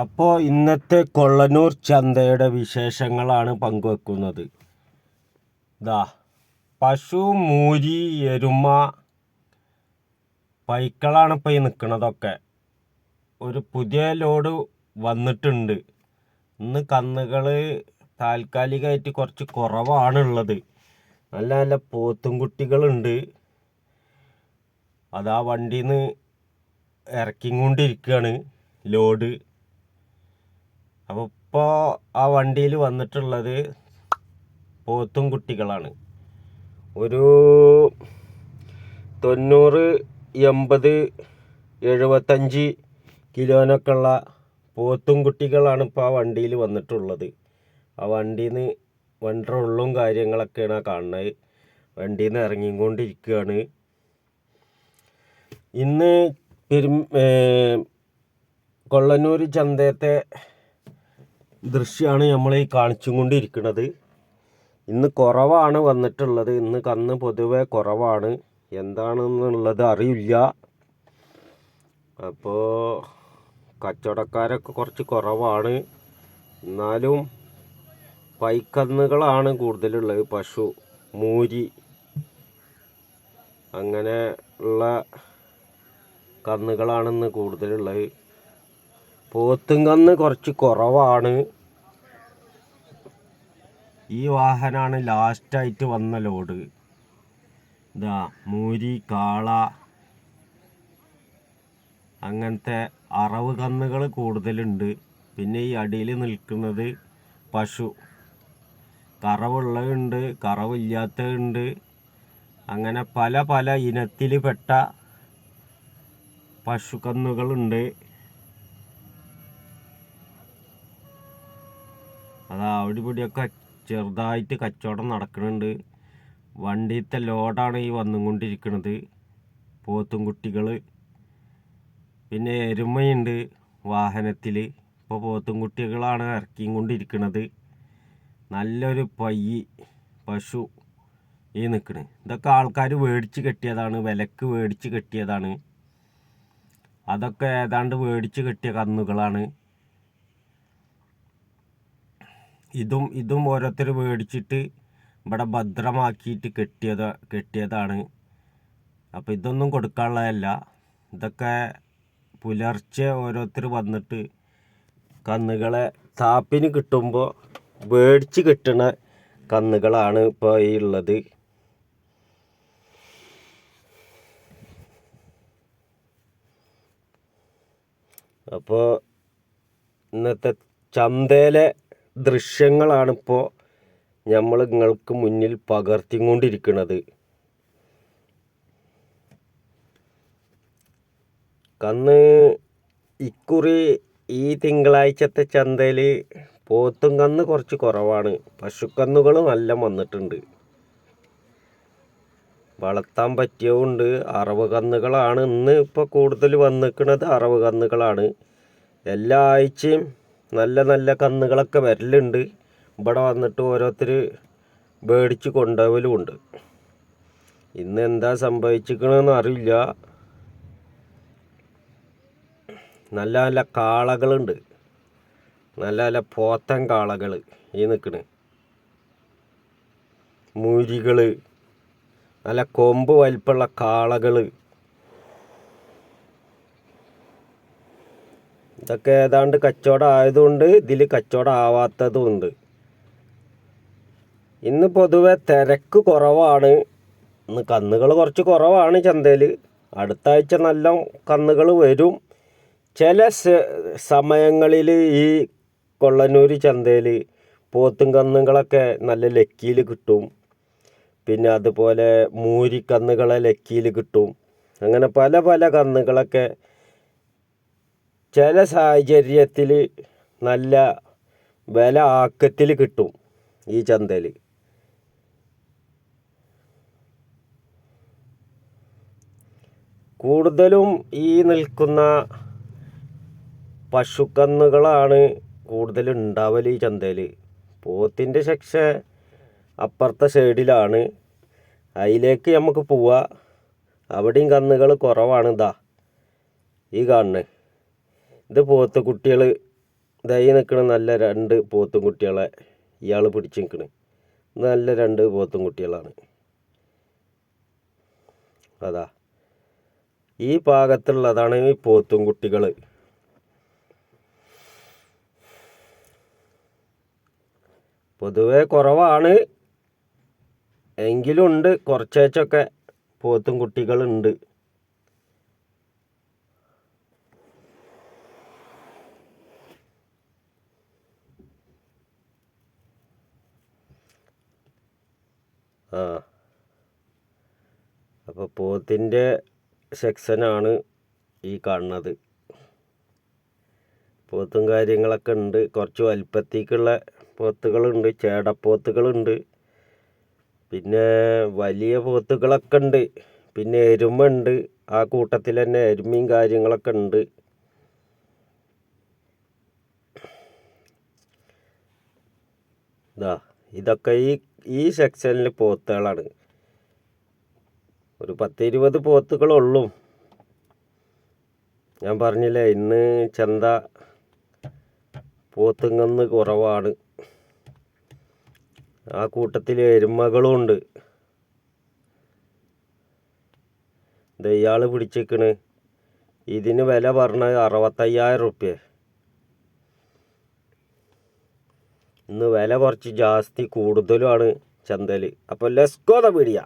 അപ്പോൾ ഇന്നത്തെ കൊള്ളനൂർ ചന്തയുടെ വിശേഷങ്ങളാണ് പങ്കുവെക്കുന്നത്. ഇതാ പശു മൂരി എരുമ പൈക്കളാണ് ഇപ്പോൾ ഈ നിൽക്കുന്നതൊക്കെ ഒരു പുതിയ ലോഡ് വന്നിട്ടുണ്ട്. ഇന്ന് കന്നുകൾ താൽക്കാലികമായിട്ട് കുറച്ച് കുറവാണുള്ളത്. നല്ല നല്ല പോത്തും കുട്ടികളുണ്ട്. അതാ വണ്ടിയിൽ നിന്ന് ഇറക്കിക്കൊണ്ടിരിക്കുകയാണ് ലോഡ്. അപ്പോൾ ഇപ്പോൾ ആ വണ്ടിയിൽ വന്നിട്ടുള്ളത് പോത്തും കുട്ടികളാണ്. ഒരു തൊണ്ണൂറ് എൺപത് എഴുപത്തഞ്ച് കിലോനൊക്കെ ഉള്ള പോത്തും കുട്ടികളാണ് ഇപ്പോൾ ആ വണ്ടിയിൽ വന്നിട്ടുള്ളത്. ആ വണ്ടിയിൽ നിന്ന് വണ്ടിയുടെ ഉള്ളും കാര്യങ്ങളൊക്കെയാണ് കാണുന്നത്. വണ്ടിയിൽ നിന്ന് ഇറങ്ങിക്കൊണ്ടിരിക്കുകയാണ്. ഇന്ന് പെരും കൊള്ളന്നൂർ ചന്തയത്തെ ദൃശ്യമാണ് നമ്മൾ ഈ കാണിച്ചും കൊണ്ടിരിക്കുന്നത് ഇന്ന് കുറവാണ് വന്നിട്ടുള്ളത്. ഇന്ന് കന്ന് പൊതുവെ കുറവാണ്. എന്താണെന്നുള്ളത് അറിയില്ല. അപ്പോൾ കച്ചവടക്കാരൊക്കെ കുറച്ച് കുറവാണ്. എന്നാലും പൈക്കന്നുകളാണ് കൂടുതലുള്ളത്. പശു മൂരി അങ്ങനെ ഉള്ള കന്നുകളാണെന്ന് കൂടുതലുള്ളത്. പോത്തും കന്ന് കുറച്ച് കുറവാണ്. ഈ വാഹനമാണ് ലാസ്റ്റായിട്ട് വന്ന ലോഡ്. ഇതാ മൂരി കാള അങ്ങനത്തെ അറവ് കന്നുകൾ കൂടുതലുണ്ട്. പിന്നെ ഈ അടിയിൽ നിൽക്കുന്നത് പശു. കറവുള്ളതുണ്ട് കറവില്ലാത്തതുണ്ട്. അങ്ങനെ പല പല ഇനത്തിൽ പെട്ട പശുക്കന്നുകളുണ്ട്. അതാ അവിടെ ഇവിടെയൊക്കെ ചെറുതായിട്ട് കച്ചവടം നടക്കുന്നുണ്ട് വണ്ടിയിലത്തെ ലോഡാണ് ഈ വന്നുകൊണ്ടിരിക്കുന്നത് പോത്തും കുട്ടികൾ പിന്നെ എരുമയുണ്ട് വാഹനത്തിൽ ഇപ്പോൾ പോത്തും കുട്ടികളാണ് ഇറക്കിയും കൊണ്ടിരിക്കുന്നത് നല്ലൊരു പയ്യ് പശു ഈ നിൽക്കണ് ഇതൊക്കെ ആൾക്കാർ മേടിച്ച് കെട്ടിയതാണ്. വിലക്ക് മേടിച്ച് കെട്ടിയതാണ്. അതൊക്കെ ഏതാണ്ട് മേടിച്ച് കെട്ടിയ കന്നുകളാണ്. ഇതും ഇതും ഓരോരുത്തർ മേടിച്ചിട്ട് ഇവിടെ ഭദ്രമാക്കിയിട്ട് കെട്ടിയത് കെട്ടിയതാണ്. അപ്പോൾ ഇതൊന്നും കൊടുക്കാനുള്ളതല്ല. ഇതൊക്കെ പുലർച്ചെ ഓരോരുത്തർ വന്നിട്ട് കന്നുകളെ താപ്പിന് കിട്ടുമ്പോൾ മേടിച്ച് കിട്ടുന്ന കന്നുകളാണ് ഇപ്പോൾ ഈ ഉള്ളത്. അപ്പോൾ ഇന്നത്തെ ചന്തയിലെ ദൃശ്യങ്ങളാണിപ്പോൾ നമ്മൾ നിങ്ങൾക്ക് മുന്നിൽ പകർത്തിക്കൊണ്ടിരിക്കുന്നത് കന്ന് ഇക്കുറി ഈ തിങ്കളാഴ്ചത്തെ ചന്തയിൽ പോത്തും കന്ന് കുറച്ച് കുറവാണ്. പശുക്കന്നുകൾ നല്ല വന്നിട്ടുണ്ട്. വളർത്താൻ പറ്റിയതുകൊണ്ട് അറവ് കന്നുകളാണ്. ഇന്ന് ഇപ്പോൾ കൂടുതൽ വന്നിക്കുന്നത് അറവ് കന്നുകളാണ്. എല്ലാ ആഴ്ചയും നല്ല നല്ല കന്നുകളൊക്കെ വരലുണ്ട്. ഇവിടെ വന്നിട്ട് ഓരോരുത്തർ മേടിച്ച് കൊണ്ടുപോകലുമുണ്ട് ഇന്ന് എന്താ സംഭവിച്ചിരിക്കണമെന്ന് അറിയില്ല. നല്ല നല്ല കാളകളുണ്ട്. നല്ല നല്ല പോത്തൻ കാളകൾ ഈ നിൽക്കണ് മുരികൾ നല്ല കൊമ്പ് വലിപ്പമുള്ള കാളകൾ ഇതൊക്കെ ഏതാണ്ട് കച്ചവടം ആയതുകൊണ്ട് ഇതിൽ കച്ചവടം ആവാത്തതുമുണ്ട് ഇന്ന് പൊതുവെ തിരക്ക് കുറവാണ്. ഇന്ന് കന്നുകൾ കുറച്ച് കുറവാണ് ചന്തയിൽ അടുത്ത ആഴ്ച നല്ല കന്നുകൾ വരും. ചില സമയങ്ങളിൽ ഈ കൊള്ളന്നൂർ ചന്തയിൽ പോത്തും കന്നുകളൊക്കെ നല്ല ലക്കിയിൽ കിട്ടും. പിന്നെ അതുപോലെ മൂരിക്കന്നുകളെ ലക്കിയിൽ കിട്ടും. അങ്ങനെ പല പല കന്നുകളൊക്കെ ചില സാഹചര്യത്തിൽ നല്ല വില ആക്കത്തിൽ കിട്ടും ഈ ചന്തയിൽ. കൂടുതലും ഈ നിൽക്കുന്ന പശുക്കന്നുകളാണ് കൂടുതൽ ഉണ്ടാവൽ ഈ ചന്തയിൽ. പോത്തിന്റെ ശിക്ഷ അപ്പുറത്തെ സൈഡിലാണ്. അതിലേക്ക് നമുക്ക് പോവാം. അവിടെയും കന്നുകൾ കുറവാണ് ഇതാ ഈ കാണുന്നത് ഇത് പോത്ത് കുട്ടികൾ ദൈ നിൽക്കണ നല്ല രണ്ട് പോത്തും കുട്ടികളെ ഇയാൾ പിടിച്ച് നിൽക്കണ് നല്ല രണ്ട് പോത്തും കുട്ടികളാണ്. അതാ. ഈ പാകത്തിലുള്ളതാണ് ഈ പോത്തും കുട്ടികൾ പൊതുവെ കുറവാണ്. എങ്കിലും ഉണ്ട്. കുറച്ചേച്ചൊക്കെ പോത്തും കുട്ടികളുണ്ട് ആ അപ്പോൾ പോത്തിന്റെ സെക്ഷനാണ് ഈ കാണുന്നത്. പോത്തും കാര്യങ്ങളൊക്കെ ഉണ്ട്. കുറച്ച് വലിപ്പത്തേക്കുള്ള പോത്തുകളുണ്ട് ചേടപ്പോത്തുകളുണ്ട്. പിന്നെ വലിയ പോത്തുകളൊക്കെ ഉണ്ട്. പിന്നെ എരുമ ഉണ്ട് ആ കൂട്ടത്തിൽ തന്നെ എരുമയും കാര്യങ്ങളൊക്കെ ഉണ്ട്. ഇതാ ഇതൊക്കെ ഈ ഈ സെക്ഷനിൽ പോത്തുകളാണ്. ഒരു പത്ത് ഇരുപത് പോത്തുകളുള്ളൂ. ഞാൻ പറഞ്ഞില്ലേ ഇന്ന് ചന്ത പോത്തുങ്ങന്ന് കുറവാണ്. ആ കൂട്ടത്തിൽ എരുമകളും ഉണ്ട്. ഇയാൾ പിടിച്ചേക്കണ്. ഇതിന് വില പറഞ്ഞത് അറുപത്തയ്യായിരം റുപ്യ. ഇന്ന് വില കുറച്ച് ജാസ്തി കൂടുതലുമാണ് ചന്തയിൽ അപ്പോൾ ലെസ്കോത പീടിയ